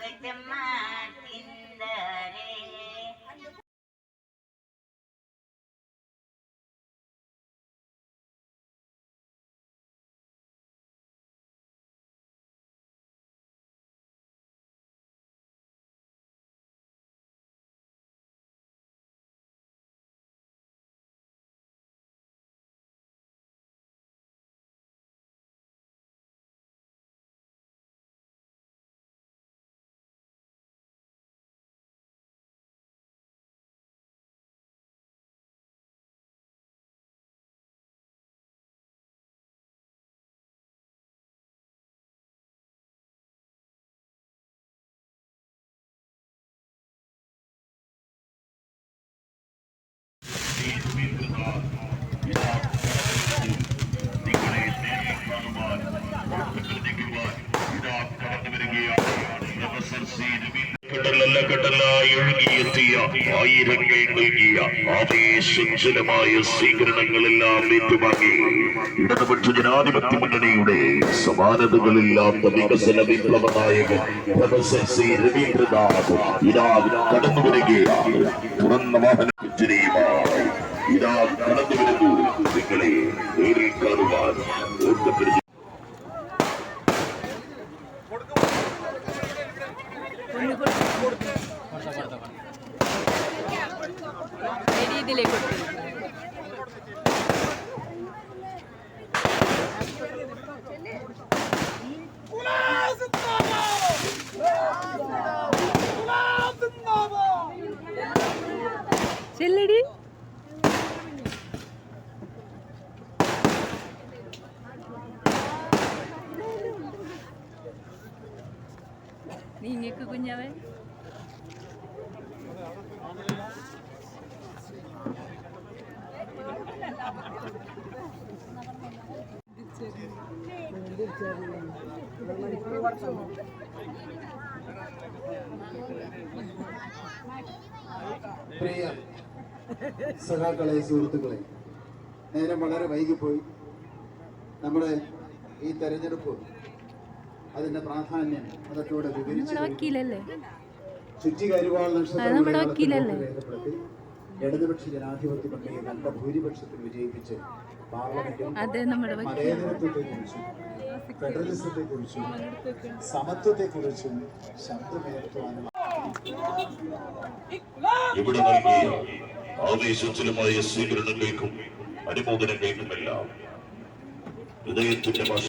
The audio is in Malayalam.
like the man. Uh, ആയിരങ്ങൾ നൽകിയ ആവേശജലമായ സ്വീകരണങ്ങളെല്ലാം ഏറ്റുവാങ്ങി. ഇടതുപക്ഷ ജനാധിപത്യ മുന്നണിയുടെ സമാനതകളില്ലാത്ത വികസന വിപ്ലവ നായകൻ പ്രൊഫസർ സി. രവീന്ദ്രനാഥ് ഇതാ കടന്നു വരികയാണ്. തുറന്ന വാഹന കുറ്റിരിയുമായി ഇതാ കടന്നു വരുന്നു. നിങ്ങളെ നേരിൽ കാണുവാൻ ഓർക്കപ്പെടുന്നു രീതിയിലേക്ക് കൊടുത്തു ചെല്ലടി നീങ്ങക്ക് കുഞ്ഞാവൻ? പ്രിയ സഹാക്കളെ സുഹൃത്തുക്കളെ നേരം വളരെ വൈകിപ്പോയി നമ്മുടെ ഈ തെരഞ്ഞെടുപ്പ് അതിന്റെ പ്രാധാന്യം അതൊക്കെ ഇവിടെ വിവരിച്ചു? രേഖപ്പെടുത്തി ഇടതുപക്ഷ ജനാധിപത്യ മുന്നണിയെ നല്ല ഭൂരിപക്ഷത്തിൽ വിജയിപ്പിച്ച് പാർലമെന്റിൽ അതെ നമ്മുടെ വക്കീൽ മതേതരത്വത്തെ കുറിച്ചും ഫെഡറലിസത്തെ കുറിച്ചും സമത്വത്തെ കുറിച്ചും ശബ്ദമുയർത്തുവാനും ഇവിടെ നൽകിയ ആവേശജലമായ സ്വീകരണങ്ങൾക്കും അനുമോദനങ്ങൾക്കുമെല്ലാം ഹൃദയത്തിന്റെ ഭാഷ